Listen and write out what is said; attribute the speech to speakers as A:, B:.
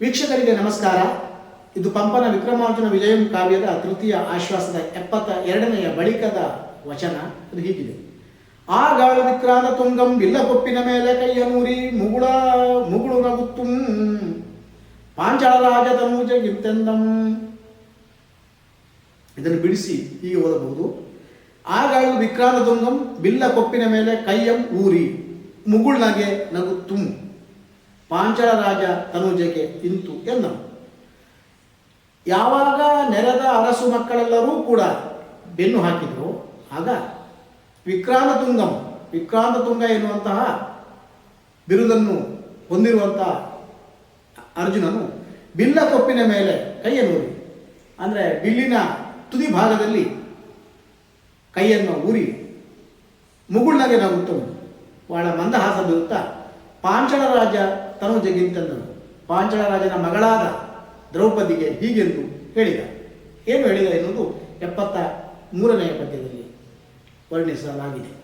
A: ವೀಕ್ಷಕರಿಗೆ ನಮಸ್ಕಾರ. ಇದು ಪಂಪನ ವಿಕ್ರಮಾರ್ಜುನ ವಿಜಯಂ ಕಾವ್ಯದ ತೃತೀಯ ಆಶ್ವಾಸದ ಎಪ್ಪತ್ತ ಎರಡನೆಯ ಬಳಿಕದ ವಚನ. ಅದು ಹೀಗಿದೆ. ಆ ಗಾಳ ವಿಕ್ರಾಂತ ತುಂಗಂ ಬಿಲ್ಲ ಕೊಪ್ಪಿನ ಮೇಲೆ ಕೈಯ ನೂರಿ ಮುಗುಳ ಮುಗುಳು ನಗುತ್ತುಂ ಪಾಂಚಾಳ ರಾಜ ತನೂಜ ಗಿಂತೆಂದಂ ಇದನ್ನು ಬಿಡಿಸಿ ಹೀಗೆ ಓದಬಹುದು. ಆಗಾಳು ವಿಕ್ರಾಂತ ತುಂಗಂ ಬಿಲ್ಲ ಕೊಪ್ಪಿನ ಮೇಲೆ ಕೈಯಂ ಊರಿ ಮುಗುಳ್ನಾಗೆ ನಗುತ್ತುಂ. ಪಾಂಚಾಳ ರಾಜ ತನುಜಗೆ ಇಂತು ಎಂದನು. ಯಾವಾಗ ನೆರೆದ ಅರಸು ಮಕ್ಕಳೆಲ್ಲರೂ ಕೂಡ ಬೆನ್ನು ಹಾಕಿದ್ರು ಆಗ ವಿಕ್ರಾಂತ ತುಂಗಂ ವಿಕ್ರಾಂತ ತುಂಗ ಎನ್ನುವಂತಹ ಬಿರುದನ್ನು ಹೊಂದಿರುವಂತಹ ಅರ್ಜುನನು ಬಿಲ್ಲ ಕೊಪ್ಪಿನ ಮೇಲೆ ಕೈಯನ್ನು ಊರಿ. ಅಂದರೆ ಬಿಲ್ಲಿನ ತುದಿ ಭಾಗದಲ್ಲಿ ಕೈಯನ್ನು ಊರಿ ಮುಗುಳ್ನಗೆ ನಗುತ್ತವನು ಬಹಳ ಮಂದಹಾಸ ಬೀರುತ್ತಾ ಪಾಂಚಳ ರಾಜ ತನುಜಗಿಂತೆಂದನು ಪಾಂಚಳ ರಾಜನ ಮಗಳಾದ ದ್ರೌಪದಿಗೆ ಹೀಗೆಂದು ಹೇಳಿದ. ಏನು ಹೇಳಿದ ಎನ್ನುವುದು ಎಪ್ಪತ್ತ ಮೂರನೆಯ ಪದ್ಯದಲ್ಲಿ ವರ್ಣಿಸಲಾಗಿದೆ.